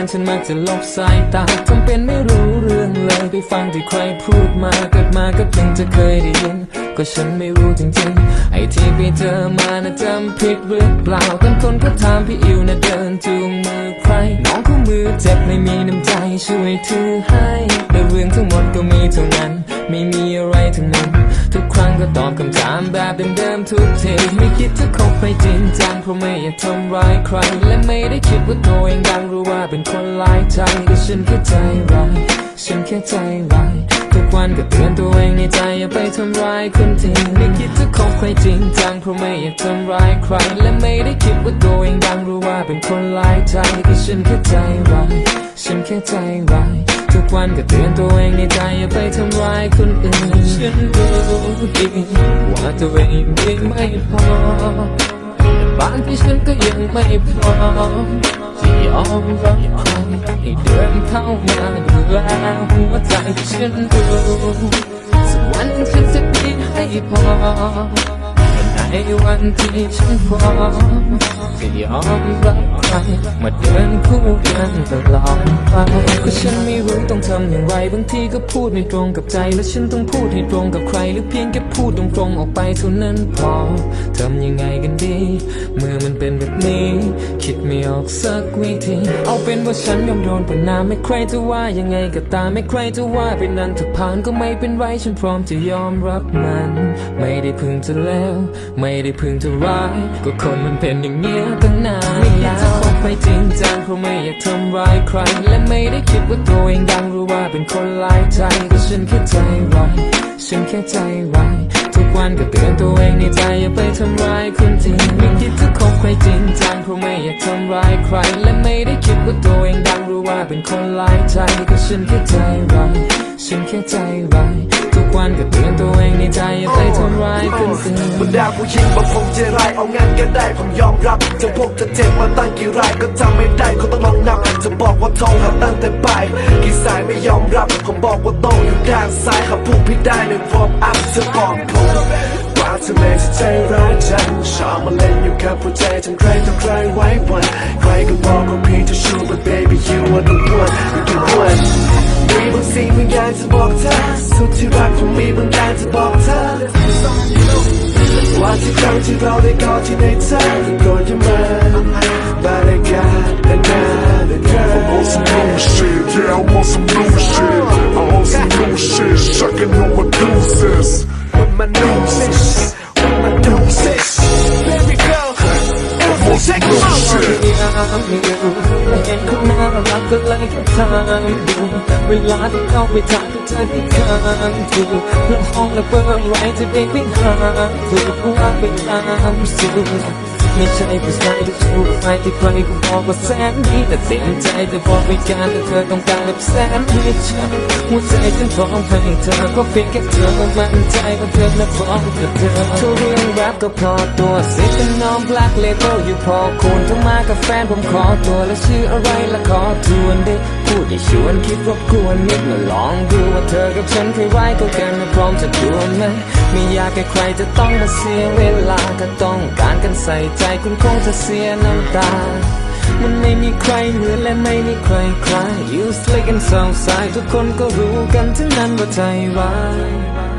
นฉันมักจะลบสายตาทำเป็นไม่รู้เรื่องเลยไปฟังที่ใครพูดมาเกิดมาก็เพิ่งจะเคยได้ยิน ก็ฉันไม่รู้จริงๆ ไอ้ที่ไปเจอมานะจำผิดหรือเปล่าบางคนก็ถามพี่อิวนะเดินจูงมือใคร น้องคู่มือเจ็บไม่มีน้ำใจช่วยถือให้แต่เรื่องทั้งหมดก็มีเท่านั้น ไม่มีอะไรทั้งนั้น ทุกครั้งก็ตอบคำถามแบบเดิมๆทุกทีไม่คิดจะคบไปจริงจังเพราะไม่อยากทำร้ายใคร และไม่ได้คิดว่าตัวเองดังรู้ว่าเป็นคนหลายใจแต่ฉันแค่ใจร้ายฉันแค่ใจร้าย วันก็เตือนตัวเองในใจอย่าไปทำร้ายคนจริงไม่คิดจะคบใครจริงจังเพราะไม่อยากทำร้ายใคร และไม่ได้คิดว่าตัวเองดังรู้ว่าเป็นคนหลายใจแต่ฉันแค่ใจร้ายฉันแค่ใจร้ายทุกวันก็เตือนตัวเองในใจอย่าไปทำร้ายคนอื่น ฉันรู้ดีว่าตัวเองยังไม่พอ บางที่ฉันก็ยังไม่พร้อมที่ยอมรับครให้เดินเข้ามาดูแลหัวใจฉันดูสักวันฉันจะมีให้พอ วันที่ฉันพร้อมจะยอมรับใครมาเดินคู่กันตลอดไปก็ฉันไม่รู้ต้องทำอย่างไร บางทีก็พูดไม่ตรงกับใจ และฉันต้องพูดให้ตรงกับใคร หรือเพียงแค่พูดตรงๆออกไปเท่านั้นพอทำยังไงกันดี เมื่อ มันเป็นแบบนี้ คิดไม่ออกสักวิธี เอาเป็นว่าฉันยอมโดนประนามไม่ใครจะว่ายังไงก็ตามไม่ใครจะว่าเป็นนั้นถ้าผ่านก็ไม่เป็นไรฉันพร้อมจะยอมรับมัน ไม่ได้พึงจะแล้ว ไม่ได้พึงจะร้าย ก็คนมันเป็นอย่างเงี้ยตั้งนานไม่คิดจะคบไปจริงจังเพราะไม่อยากทำร้ายใคร และไม่ได้คิดว่าตัวเองดังรู้ว่าเป็นคนหลายใจก็ฉันแค่ใจร้ายฉันแค่ใจร้าย กวันก็เตือนตัวเองในใจอย่าไปทำร้ายคนจริงไม่คิดจะคบใครจริงจังเพราะไม่อยากทำร้ายใคร และไม่ได้คิดว่าตัวเองดังหรู้ว่าเป็นคนหลายใจก็ฉันแค่ใจร้ายฉันแค่ใจร้ายทุกวันก็เตือนตัวเองในใจอย่าไปทำร้ายคนอื่นบรรดาผู้หญิงบางคงใจร้ายเอางานก็ได้ผมยอมรับจะพกจะเจ็บมาตั้งกี่รายก็จำไม่ได้เขาต้องลองนับจะบอกว่าโทรหาตั้งแต่บ่ายกี่สายไม่ยอมรับผมบอกว่าโต้องอยู่ด้านซ้ายหาพูดพี่ได้ในวอร์ม จะบอกผมว่าเธอไม่ใช่ใจร้ายจังชอบมาเล่นอยู่กับหัวใจทั้งใครต่อใครไว้วันใครก็บอกว่าพี่จะชู but baby you are the one you the one มีบางสิ่งบางอย่างจะบอกเธอสุดที่รักผมมีบางอย่างจะบอกเธอว่าที่ครั้งที่เราได้กอดที่ในเธอก่อนจะมาบรรยากาศและหน้าและเธอ I'm on some new shit, yeah, I'm on some new shit. Shit, shucking on my deuces. With my noses With my noses Baby girl Everything take a New moment shit. เห็นเขาน่ารักก็เลยแค่ทางดูเวลาที่เขาไปทางก็เไม่ใช่ผู้ชายที่ชูไฟที่ใครก็บอกว่าแสนดีแต่เต็มใจจะบอกไม่การแต่เธอต้องการแบบแสนดีฉันหัวใจฉันพร้อมให้เธอก็เพียงแค่เธอมั่นใจว่าเธอและพร้อมกับเธอทุเรื่องรักก็พอตัวเสียเป็นน้องแบล็คเลเบลอยู่พอควรต้องมากับแฟนผมขอตัวแล้วชื่ออะไรละขอทวนดิพูดให้ชวนคิดรบกวนนิดมาลองดูว่าเธอกับฉันเคยไว้กันมาพร้อมจะดวนไหมไม่อยากให้ใครจะต้องมาเสียเวลาถ้าต้อง ใส่ใจคุณคงจะเสียน้ำตา มันไม่มีใครเหมือนและไม่มีใครใคร You slick and so side ทุกคนก็รู้กันทั้งนั้นว่าใจร้าย